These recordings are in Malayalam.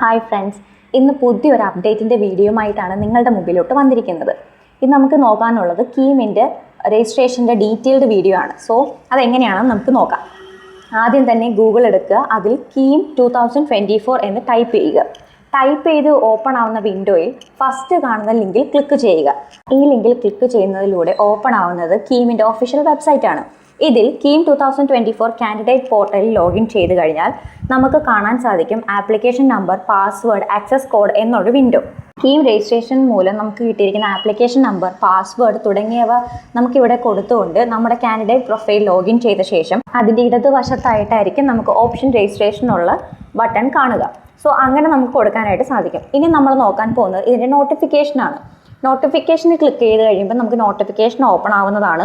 ഹായ് ഫ്രണ്ട്സ് ഇന്ന് പുതിയൊരു അപ്ഡേറ്റിന്റെ വീഡിയോയുമായിട്ടാണ് നിങ്ങളുടെ മുമ്പിലോട്ട് വന്നിരിക്കുന്നത്. ഇത് നമുക്ക് നോക്കാനുള്ളത് കീമിന്റെ രജിസ്ട്രേഷന്റെ ഡീറ്റെയിൽഡ് വീഡിയോ ആണ്. സോ അതെങ്ങനെയാണെന്ന് നമുക്ക് നോക്കാം. ആദ്യം തന്നെ ഗൂഗിൾ എടുക്കുക. അതിൽ KEAM two thousand twenty four എന്ന് ടൈപ്പ് ചെയ്യുക. ടൈപ്പ് ചെയ്ത് ഓപ്പൺ ആവുന്ന വിൻഡോയിൽ ഫസ്റ്റ് കാണുന്ന ലിങ്കിൽ ക്ലിക്ക് ചെയ്യുക. ഈ ലിങ്കിൽ ക്ലിക്ക് ചെയ്യുന്നതിലൂടെ ഓപ്പൺ ആവുന്നത് കീമിന്റെ ഒഫീഷ്യൽ വെബ്സൈറ്റ് ആണ്. ഇതിൽ KEAM two thousand twenty four candidate പോർട്ടലിൽ ലോഗിൻ ചെയ്ത് കഴിഞ്ഞാൽ നമുക്ക് കാണാൻ സാധിക്കും application number password access code എന്നൊരു വിൻഡോ കീം രജിസ്ട്രേഷൻ മൂലം നമുക്ക് കിട്ടിയിരിക്കുന്ന ആപ്ലിക്കേഷൻ നമ്പർ പാസ്വേഡ് തുടങ്ങിയവ നമുക്കിവിടെ കൊടുത്തുകൊണ്ട് നമ്മുടെ കാൻഡിഡേറ്റ് പ്രൊഫൈൽ ലോഗിൻ ചെയ്ത ശേഷം അതിന്റെ ഇടതുവശത്തായിട്ടായിരിക്കും നമുക്ക് ഓപ്ഷൻ രജിസ്ട്രേഷനുള്ള ബട്ടൺ കാണുക. സോ അങ്ങനെ നമുക്ക് കൊടുക്കാനായിട്ട് സാധിക്കും. ഇനി നമ്മൾ നോക്കാൻ പോകുന്നത് ഇതിന്റെ നോട്ടിഫിക്കേഷനാണ് നോട്ടിഫിക്കേഷന് ക്ലിക്ക് ചെയ്ത് കഴിയുമ്പോൾ നമുക്ക് നോട്ടിഫിക്കേഷൻ ഓപ്പൺ ആവുന്നതാണ്.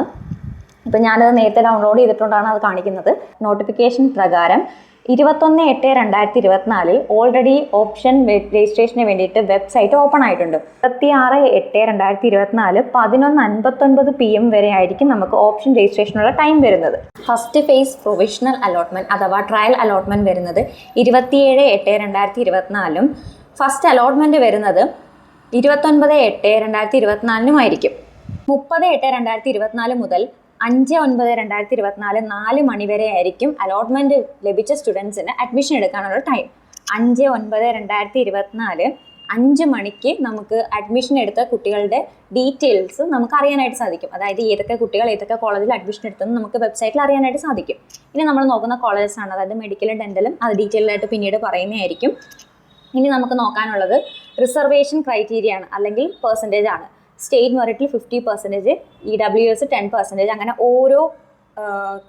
ഇപ്പം ഞാനത് നേരത്തെ ഡൗൺലോഡ് ചെയ്തിട്ടുണ്ടാണ് അത് കാണിക്കുന്നത്. നോട്ടിഫിക്കേഷൻ പ്രകാരം ഇരുപത്തൊന്ന് എട്ട് രണ്ടായിരത്തി ഇരുപത്തിനാലിൽ ഓൾറെഡി ഓപ്ഷൻ രജിസ്ട്രേഷന് വേണ്ടിയിട്ട് വെബ്സൈറ്റ് ഓപ്പൺ ആയിട്ടുണ്ട്. ഇരുപത്തി ആറ് എട്ട് രണ്ടായിരത്തി ഇരുപത്തിനാല് പതിനൊന്ന് അൻപത്തൊൻപത് പി എം വരെ ആയിരിക്കും നമുക്ക് ഓപ്ഷൻ രജിസ്ട്രേഷനുള്ള ടൈം വരുന്നത്. ഫസ്റ്റ് ഫേസ് പ്രൊവിഷണൽ അലോട്ട്മെന്റ് അഥവാ ട്രയൽ അലോട്ട്മെന്റ് വരുന്നത് ഇരുപത്തിയേഴ് എട്ട് രണ്ടായിരത്തി ഇരുപത്തിനാലും ഫസ്റ്റ് അലോട്ട്മെന്റ് വരുന്നത് ഇരുപത്തൊൻപത് എട്ട് രണ്ടായിരത്തി ഇരുപത്തിനാലിനുമായിരിക്കും മുപ്പത് എട്ട് രണ്ടായിരത്തി ഇരുപത്തിനാല് മുതൽ അഞ്ച് ഒൻപത് രണ്ടായിരത്തി ഇരുപത്തിനാല് നാല് മണി വരെ ആയിരിക്കും അലോട്ട്മെന്റ് ലഭിച്ച സ്റ്റുഡൻസിന് അഡ്മിഷൻ എടുക്കാനുള്ള ടൈം അഞ്ച് ഒൻപത് രണ്ടായിരത്തി ഇരുപത്തിനാല് അഞ്ച് മണിക്ക് നമുക്ക് അഡ്മിഷൻ എടുത്ത കുട്ടികളുടെ ഡീറ്റെയിൽസ് നമുക്ക് അറിയാനായിട്ട് സാധിക്കും. അതായത് ഏതൊക്കെ കുട്ടികൾ ഏതൊക്കെ കോളേജിൽ അഡ്മിഷൻ എടുത്തെന്ന് നമുക്ക് വെബ്സൈറ്റിൽ അറിയാനായിട്ട് സാധിക്കും. ഇനി നമ്മൾ നോക്കുന്ന കോളേജസ് ആണ്. അതായത് മെഡിക്കലും ഡെന്റലും അത് ഡീറ്റെയിൽ ആയിട്ട് പിന്നീട് പറയുന്നതായിരിക്കും. ഇനി നമുക്ക് നോക്കാനുള്ളത് റിസർവേഷൻ ക്രൈറ്റീരിയ ആണ് അല്ലെങ്കിൽ പെർസെന്റേജ് ആണ്. State മെറിറ്റിൽ fifty percentage E W S ten percentage അങ്ങനെ ഓരോ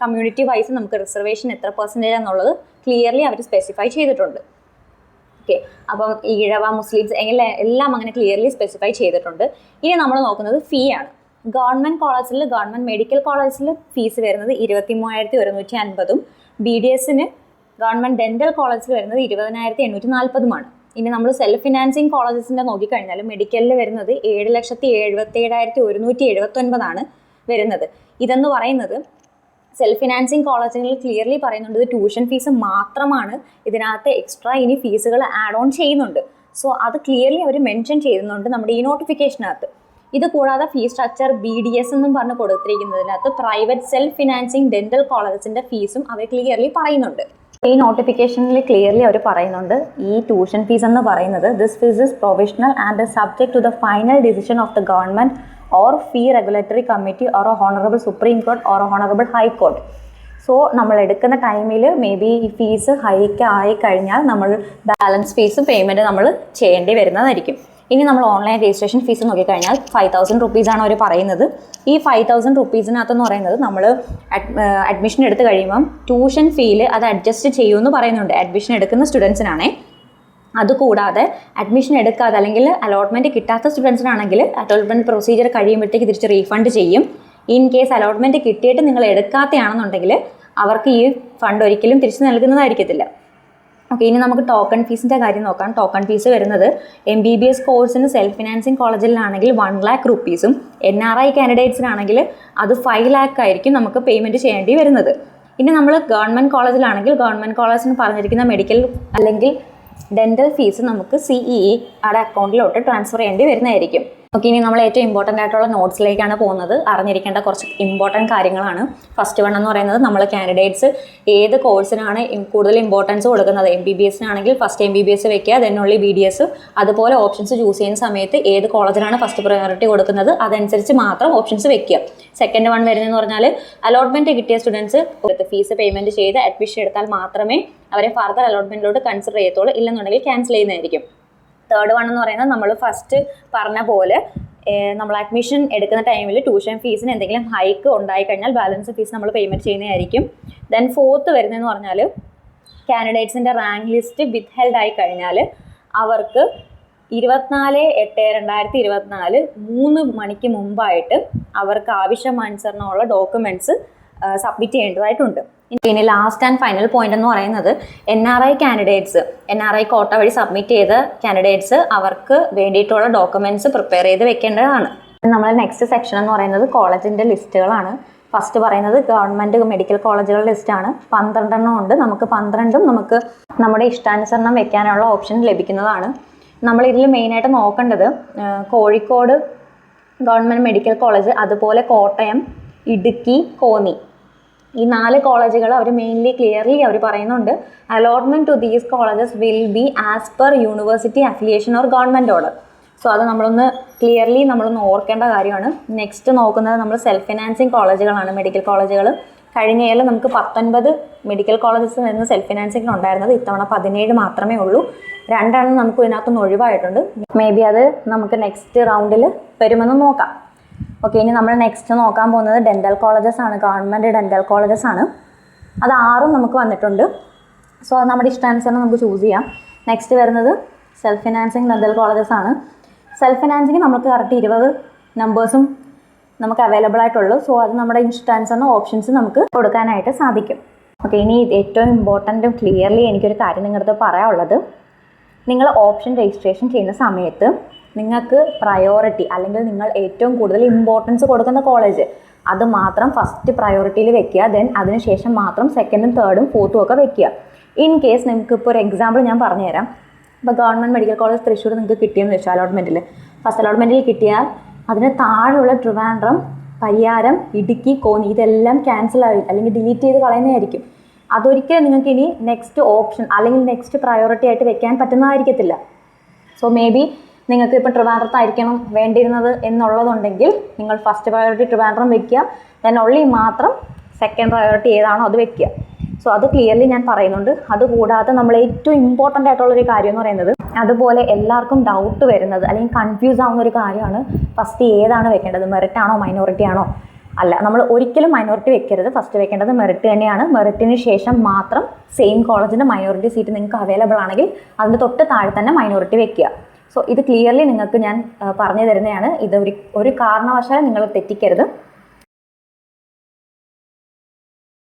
കമ്മ്യൂണിറ്റി വൈസ് നമുക്ക് റിസർവേഷൻ എത്ര പെർസെന്റേജ് എന്നുള്ളത് ക്ലിയർലി അവർ സ്പെസിഫൈ ചെയ്തിട്ടുണ്ട്. ഓക്കെ അപ്പം ഈഴവ മുസ്ലിംസ് എല്ലാം എല്ലാം അങ്ങനെ ക്ലിയർലി സ്പെസിഫൈ ചെയ്തിട്ടുണ്ട്. ഇനി നമ്മൾ നോക്കുന്നത് ഫീ ആണ്. ഗവൺമെന്റ് കോളേജിൽ ഗവൺമെന്റ് മെഡിക്കൽ കോളേജിൽ ഫീസ് വരുന്നത് ഇരുപത്തി മൂവായിരത്തി ഒരുന്നൂറ്റി അൻപതും. ബി ഡി എസിന് ഗവൺമെന്റ് ഡെന്റൽ കോളേജിൽ വരുന്നത് ഇരുപതിനായിരത്തി എണ്ണൂറ്റി നാൽപ്പതുമാണ് ഇനി നമ്മൾ സെൽഫ് ഫിനാൻസിങ് കോളേജസിന്റെ നോക്കിക്കഴിഞ്ഞാൽ മെഡിക്കലിൽ വരുന്നത് ഏഴ് ലക്ഷത്തി എഴുപത്തി ഏഴായിരത്തി ഒരുന്നൂറ്റി എഴുപത്തൊൻപതാണ് വരുന്നത്. ഇതെന്ന് പറയുന്നത് സെൽഫ് ഫിനാൻസിങ് കോളേജുകളിൽ ക്ലിയർലി പറയുന്നുണ്ട് ഇത് ട്യൂഷൻ ഫീസ് മാത്രമാണ്. ഇതിനകത്ത് എക്സ്ട്രാ ഇനി ഫീസുകൾ ആഡ് ഓൺ ചെയ്യുന്നുണ്ട്. സോ അത് ക്ലിയർലി അവർ മെൻഷൻ ചെയ്യുന്നുണ്ട് നമ്മുടെ ഈ നോട്ടിഫിക്കേഷനകത്ത് ഇത് കൂടാതെ fees structure B D S എന്നും പറഞ്ഞ് കൊടുത്തിരിക്കുന്നതിനകത്ത് പ്രൈവറ്റ് സെൽഫ് ഫിനാൻസിങ് ഡെന്റൽ കോളേജസിന്റെ ഫീസും അവർ ക്ലിയർലി പറയുന്നുണ്ട്. ഈ നോട്ടിഫിക്കേഷനിൽ ക്ലിയർലി അവർ പറയുന്നുണ്ട്. ഈ ട്യൂഷൻ ഫീസ് എന്ന് പറയുന്നത് this fees is provisional and subject to the final decision of the government or fee regulatory committee or honourable supreme court or honourable high court so നമ്മൾ എടുക്കുന്ന ടൈമിൽ മേ ബി ഈ ഫീസ് ഹൈക്ക് ആയി കഴിഞ്ഞാൽ നമ്മൾ ബാലൻസ് ഫീസും പേയ്മെന്റ് നമ്മൾ ചെയ്യേണ്ടി വരുന്നതായിരിക്കും. ഇനി നമ്മൾ ഓൺലൈൻ രജിസ്ട്രേഷൻ ഫീസ് നോക്കിക്കഴിഞ്ഞാൽ ഫൈവ് തൗസൻഡ് റുപ്പീസാണ് അവർ പറയുന്നത്. ഈ ഫൈവ് തൗസൻഡ് റുപ്പീസിനകത്തെന്ന് പറയുന്നത് നമ്മൾ അഡ്മിഷൻ എടുത്ത് കഴിയുമ്പം ട്യൂഷൻ ഫീൽ അത് അഡ്ജസ്റ്റ് ചെയ്യുമെന്ന് പറയുന്നുണ്ട്. അഡ്മിഷൻ എടുക്കുന്ന സ്റ്റുഡൻസിനാണേ അതുകൂടാതെ അഡ്മിഷൻ എടുക്കാതെ അല്ലെങ്കിൽ അലോട്ട്മെന്റ് കിട്ടാത്ത സ്റ്റുഡൻസിനാണെങ്കിൽ അലോട്ട്മെന്റ് പ്രൊസീജിയർ കഴിയുമ്പോഴത്തേക്ക് തിരിച്ച് റീഫണ്ട് ചെയ്യും. ഇൻ കേസ് അലോട്ട്മെന്റ് കിട്ടിയിട്ട് നിങ്ങൾ എടുക്കാത്തയാണെന്നുണ്ടെങ്കിൽ അവർക്ക് ഈ ഫണ്ട് ഒരിക്കലും തിരിച്ചു നൽകുന്നതായിരിക്കത്തില്ല. ഓക്കെ ഇനി നമുക്ക് ടോക്കൺ ഫീസിന്റെ കാര്യം നോക്കാം. ടോക്കൺ ഫീസ് വരുന്നത് എം ബി ബി എസ് കോഴ്സിന് സെൽഫ് ഫിനാൻസിങ് കോളേജിലാണെങ്കിൽ വൺ ലാക്ക് റുപ്പീസും എൻ ആർ ഐ കാൻഡിഡേറ്റ്സിനാണെങ്കിൽ അത് ഫൈവ് ലാക്ക് ആയിരിക്കും നമുക്ക് പേയ്മെന്റ് ചെയ്യേണ്ടി വരുന്നത്. ഇനി നമ്മൾ ഗവൺമെന്റ് കോളേജിലാണെങ്കിൽ ഗവൺമെന്റ് കോളേജിന് പറഞ്ഞിരിക്കുന്ന മെഡിക്കൽ അല്ലെങ്കിൽ ഡെന്റൽ ഫീസ് നമുക്ക് സി ഇ അക്കൗണ്ടിലോട്ട് ട്രാൻസ്ഫർ ചെയ്യേണ്ടി വരുന്നതായിരിക്കും. ഓക്കെ ഇനി നമ്മൾ ഏറ്റവും ഇമ്പോർട്ടന്റ് ആയിട്ടുള്ള നോട്ട്സിലേക്കാണ് പോകുന്നത്. അറിഞ്ഞിരിക്കേണ്ട കുറച്ച് ഇമ്പോർട്ടന്റ് കാര്യങ്ങളാണ്. ഫസ്റ്റ് വൺ എന്ന് പറയുന്നത് നമ്മൾ കാൻഡിഡേറ്റ്സ് ഏത് കോഴ്സിനാണ് കൂടുതൽ ഇമ്പോർട്ടൻസ് കൊടുക്കുന്നത്? M B B എസിനാണെങ്കിൽ first M B B S വെക്കുക അതിനുള്ളിൽ ബി ഡി എസ് അതുപോലെ ഓപ്ഷൻസ് ചൂസ് ചെയ്യുന്ന സമയത്ത് ഏത് കോളേജിനാണ് ഫസ്റ്റ് പ്രയോറിറ്റി കൊടുക്കുന്നത്? അതനുസരിച്ച് മാത്രം ഓപ്ഷൻസ് വെക്കുക. സെക്കൻഡ് വൺ വരുന്നതെന്ന് പറഞ്ഞാൽ അലോട്ട്മെന്റ് കിട്ടിയ സ്റ്റുഡൻസ് ഫീസ് പേയ്മെന്റ് ചെയ്ത് അഡ്മിഷൻ എടുത്താൽ മാത്രമേ അവരെ ഫർദർ അലോട്ട്മെന്റിലോട്ട് കൺസിഡർ ചെയ്യത്തുള്ളൂ. ഇല്ലെന്നുണ്ടെങ്കിൽ ക്യാൻസൽ ചെയ്യുന്നതായിരിക്കും. തേർഡ് വൺ എന്ന് പറയുന്നത് നമ്മൾ ഫസ്റ്റ് പറഞ്ഞ പോലെ നമ്മൾ അഡ്മിഷൻ എടുക്കുന്ന ടൈമിൽ ട്യൂഷൻ ഫീസിന് എന്തെങ്കിലും ഹൈക്ക് ഉണ്ടായി കഴിഞ്ഞാൽ ബാലൻസ് ഫീസ് നമ്മൾ പേയ്മെന്റ് ചെയ്യുന്നതായിരിക്കും. ദെൻ ഫോർത്ത് വരുന്നതെന്ന് പറഞ്ഞാൽ കാൻഡിഡേറ്റ്സിന്റെ റാങ്ക് ലിസ്റ്റ് വിത്ത് ഹെൽഡ് ആയി കഴിഞ്ഞാൽ അവർക്ക് ഇരുപത്തിനാല് എട്ട് രണ്ടായിരത്തി ഇരുപത്തിനാല് മൂന്ന് മണിക്ക് മുമ്പായിട്ട് അവർക്ക് ആവശ്യമനുസരണമുള്ള ഡോക്യുമെന്റ്സ് സബ്മിറ്റ് ചെയ്യേണ്ടതായിട്ടുണ്ട്. ഇനി ലാസ്റ്റ് ആൻഡ് ഫൈനൽ പോയിന്റ് എന്ന് പറയുന്നത് N R I candidates N R I quota വഴി സബ്മിറ്റ് ചെയ്ത കാൻഡിഡേറ്റ്സ് അവർക്ക് വേണ്ടിയിട്ടുള്ള ഡോക്യുമെന്റ്സ് പ്രിപ്പയർ ചെയ്ത് വെക്കേണ്ടതാണ്. നമ്മൾ നെക്സ്റ്റ് സെക്ഷൻ എന്ന് പറയുന്നത് കോളേജിന്റെ ലിസ്റ്റുകളാണ് ഫസ്റ്റ് പറയുന്നത് ഗവൺമെന്റ് മെഡിക്കൽ കോളേജുകളുടെ ലിസ്റ്റാണ് പന്ത്രണ്ടെണ്ണം ഉണ്ട്. നമുക്ക് പന്ത്രണ്ടും നമുക്ക് നമ്മുടെ ഇഷ്ടാനുസരണം വെക്കാനുള്ള ഓപ്ഷൻ ലഭിക്കുന്നതാണ്. നമ്മൾ ഇതിൽ മെയിനായിട്ട് നോക്കേണ്ടത് കോഴിക്കോട് ഗവൺമെന്റ് മെഡിക്കൽ കോളേജ് അതുപോലെ കോട്ടയം ഇടുക്കി കോന്നി. ഈ നാല് കോളേജുകൾ അവർ മെയിൻലി ക്ലിയർലി അവർ പറയുന്നുണ്ട്. Allotment to these colleges will be as per university affiliation or government order so അത് നമ്മളൊന്ന് ക്ലിയർലി നമ്മളൊന്ന് ഓർക്കേണ്ട കാര്യമാണ്. നെക്സ്റ്റ് നോക്കുന്നത് നമ്മൾ സെൽഫ് ഫിനാൻസിങ് കോളേജുകളാണ് മെഡിക്കൽ കോളേജുകൾ കഴിഞ്ഞ ഇയർ നമുക്ക് പത്തൊൻപത് മെഡിക്കൽ കോളേജസ് വരുന്ന സെൽഫ് ഫിനാൻസിങ് ഉണ്ടായിരുന്നത്. ഇത്തവണ പതിനേഴ് മാത്രമേ ഉള്ളൂ. രണ്ടെണ്ണം നമുക്ക് ഇതിനകത്തുനിന്ന് ഒഴിവായിട്ടുണ്ട്. മേ ബി അത് നമുക്ക് നെക്സ്റ്റ് റൗണ്ടിൽ വരുമെന്ന് നോക്കാം. ഓക്കെ ഇനി നമ്മൾ നെക്സ്റ്റ് നോക്കാൻ പോകുന്നത് ഡെന്റൽ കോളേജസ് ആണ്. ഗവൺമെന്റ് ഡെന്റൽ കോളേജസ് ആണ്. അത് ആറും നമുക്ക് വന്നിട്ടുണ്ട്. സോ അത് നമ്മുടെ ഇഷ്ടാനുസരണം നമുക്ക് ചൂസ് ചെയ്യാം. നെക്സ്റ്റ് വരുന്നത് സെൽഫ് ഫിനാൻസിങ് ഡെന്റൽ കോളേജസ് ആണ്. സെൽഫ് ഫിനാൻസിങ് നമുക്ക് കറക്റ്റ് ഇരുപത് നമ്പേഴ്സും നമുക്ക് അവൈലബിൾ ആയിട്ടുള്ളൂ. സോ അത് നമ്മുടെ ഇഷ്ടാനുസരണം ഓപ്ഷൻസ് നമുക്ക് കൊടുക്കാനായിട്ട് സാധിക്കും. ഓക്കെ ഇനി ഏറ്റവും ഇമ്പോർട്ടന്റും ക്ലിയർലി എനിക്കൊരു കാര്യം നിങ്ങളുടെ പറയാനുള്ളത്. നിങ്ങൾ ഓപ്ഷൻ രജിസ്ട്രേഷൻ ചെയ്യുന്ന സമയത്ത് നിങ്ങൾക്ക് പ്രയോറിറ്റി അല്ലെങ്കിൽ നിങ്ങൾ ഏറ്റവും കൂടുതൽ ഇമ്പോർട്ടൻസ് കൊടുക്കുന്ന കോളേജ് അത് മാത്രം ഫസ്റ്റ് പ്രയോറിറ്റിയിൽ വെക്കുക. ദെൻ അതിനുശേഷം മാത്രം സെക്കൻഡും തേർഡും ഫോർത്തും ഒക്കെ വെക്കുക. ഇൻ കേസ് നിങ്ങൾക്ക് ഇപ്പോൾ ഒരു എക്സാമ്പിൾ ഞാൻ പറഞ്ഞുതരാം. ഇപ്പോൾ ഗവൺമെന്റ് മെഡിക്കൽ കോളേജ് തൃശ്ശൂർ നിങ്ങൾക്ക് കിട്ടിയെന്ന് വെച്ചാൽ അലോട്ട്മെന്റിൽ ഫസ്റ്റ് അലോട്ട്മെന്റിൽ കിട്ടിയാൽ അതിന് താഴെയുള്ള ട്രിവാൻഡ്രം പരിയാരം ഇടുക്കി കോന്നി ഇതെല്ലാം ക്യാൻസൽ ആയി അല്ലെങ്കിൽ ഡിലീറ്റ് ചെയ്ത് കളയുന്നതായിരിക്കും. അതൊരിക്കലും നിങ്ങൾക്ക് ഇനി നെക്സ്റ്റ് ഓപ്ഷൻ അല്ലെങ്കിൽ നെക്സ്റ്റ് പ്രയോറിറ്റി ആയിട്ട് വെക്കാൻ പറ്റുന്നതായിരിക്കത്തില്ല. സോ മേ ബി നിങ്ങൾക്ക് ഇപ്പം ട്രിവാൻഡ്രത്തായിരിക്കണം വേണ്ടിയിരുന്നത് എന്നുള്ളതുണ്ടെങ്കിൽ നിങ്ങൾ ഫസ്റ്റ് പ്രയോറിറ്റി ട്രിവാൻഡ്രം വെക്കുക. ദെൻ ഒള്ളി മാത്രം സെക്കൻഡ് പ്രയോറിറ്റി ഏതാണോ അത് വെക്കുക. സോ അത് ക്ലിയർലി ഞാൻ പറയുന്നുണ്ട്. അതുകൂടാതെ നമ്മൾ ഏറ്റവും ഇമ്പോർട്ടന്റ് ആയിട്ടുള്ളൊരു കാര്യം എന്ന് പറയുന്നത് അതുപോലെ എല്ലാവർക്കും ഡൗട്ട് വരുന്നത് അല്ലെങ്കിൽ കൺഫ്യൂസ് ആവുന്ന ഒരു കാര്യമാണ് ഫസ്റ്റ് ഏതാണ് വെക്കേണ്ടത്? മെറിറ്റ് ആണോ? മൈനോറിറ്റി ആണോ? അല്ല നമ്മൾ ഒരിക്കലും മൈനോറിറ്റി വെക്കരുത്. ഫസ്റ്റ് വെക്കേണ്ടത് മെറിറ്റ് തന്നെയാണ്. മെറിറ്റിന് ശേഷം മാത്രം സെയിം കോളേജിന്റെ മൈനോറിറ്റി സീറ്റ് നിങ്ങൾക്ക് അവൈലബിൾ ആണെങ്കിൽ അതിന്റെ തൊട്ട് താഴെ തന്നെ മൈനോറിറ്റി വെക്കുക. സോ ഇത് ക്ലിയർലി നിങ്ങൾക്ക് ഞാൻ പറഞ്ഞു തരുന്നതാണ് ഇത് ഒരു ഒരു കാരണവശാലും നിങ്ങൾ തെറ്റിക്കരുത്.